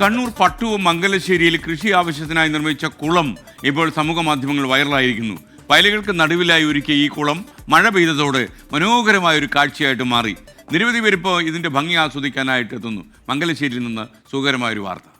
കണ്ണൂർ പട്ടുവും മംഗലശ്ശേരിയിൽ കൃഷി ആവശ്യത്തിനായി നിർമ്മിച്ച കുളം ഇപ്പോൾ സമൂഹ മാധ്യമങ്ങൾ വൈറലായിരിക്കുന്നു. വയലുകൾക്ക് നടുവിലായി ഒരുക്കിയ ഈ കുളം മഴ പെയ്തതോടെ മനോഹരമായ ഒരു കാഴ്ചയായിട്ട് മാറി. നിരവധി പേരിപ്പോൾ ഇതിന്റെ ഭംഗി ആസ്വദിക്കാനായിട്ട് എത്തുന്നു. മംഗലശ്ശേരിയിൽ നിന്ന് സുഖകരമായ ഒരു വാർത്ത.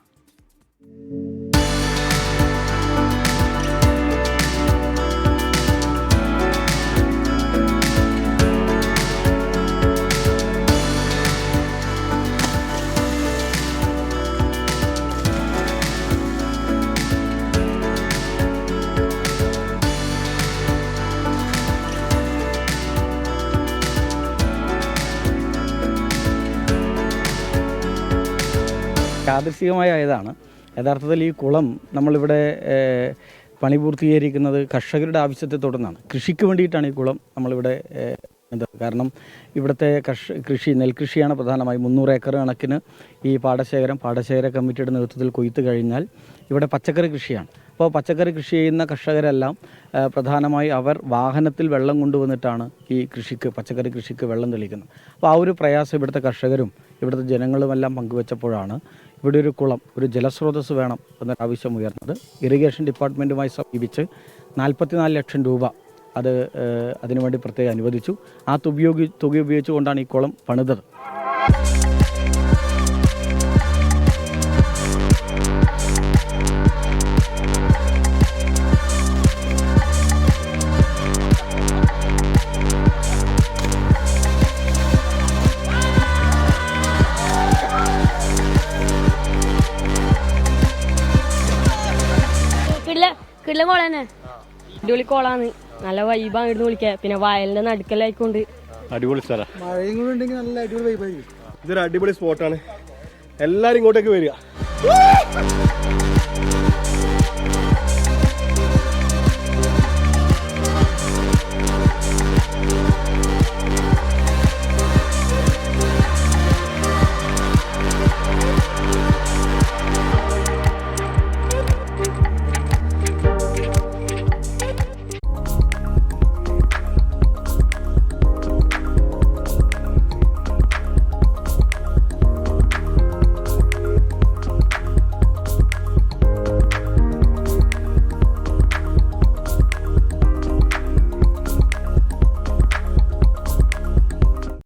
യാദൃശികമായ ആയതാണ്. യഥാർത്ഥത്തിൽ ഈ കുളം നമ്മളിവിടെ പണി പൂർത്തീകരിക്കുന്നത് കർഷകരുടെ ആവശ്യത്തെ തുടർന്നാണ്. കൃഷിക്ക് വേണ്ടിയിട്ടാണ് ഈ കുളം നമ്മളിവിടെ കാരണം ഇവിടുത്തെ കർഷ കൃഷി നെൽകൃഷിയാണ് പ്രധാനമായും. മുന്നൂറ് ഏക്കർ കണക്കിന് ഈ പാടശേഖരം പാടശേഖര കമ്മിറ്റിയുടെ നേതൃത്വത്തിൽ കൊയ്ത്ത് കഴിഞ്ഞാൽ ഇവിടെ പച്ചക്കറി കൃഷിയാണ്. അപ്പോൾ പച്ചക്കറി കൃഷി ചെയ്യുന്ന കർഷകരെല്ലാം പ്രധാനമായി അവർ വാഹനത്തിൽ വെള്ളം കൊണ്ടുവന്നിട്ടാണ് ഈ കൃഷിക്ക് പച്ചക്കറി കൃഷിക്ക് വെള്ളം തെളിക്കുന്നത് അപ്പോൾ ആ ഒരു പ്രയാസം ഇവിടുത്തെ കർഷകരും ഇവിടുത്തെ ജനങ്ങളുമെല്ലാം പങ്കുവച്ചപ്പോഴാണ് ഇവിടെ ഒരു കുളം ഒരു ജലസ്രോതസ് വേണം എന്നൊരു ആവശ്യം ഉയർന്നത്. ഇറിഗേഷൻ ഡിപ്പാർട്ട്മെന്റുമായി സമീപിച്ച് നാൽപ്പത്തിനാല് ലക്ഷം രൂപ അത് അതിനുവേണ്ടി പ്രത്യേകം അനുവദിച്ചു. ആ തുക തുക ഉപയോഗിച്ചുകൊണ്ടാണ് ഈ കുളം പണിതത്. കിടില കോളന്നെ അടിപൊളി കോളാണ്. നല്ല വൈബാണ് ഇവിടുന്ന് വിളിക്കുക പിന്നെ വയലിന്റെ നടുക്കലായിക്കൊണ്ട്. അടിപൊളി സ്ഥലം. മഴയും കൂടെ ഉണ്ടെങ്കിൽ നല്ല അടിപൊളി വൈബായിരിക്കും ഇതൊരു അടിപൊളി സ്പോട്ടാണ് എല്ലാരും ഇങ്ങോട്ടേക്ക് വരിക.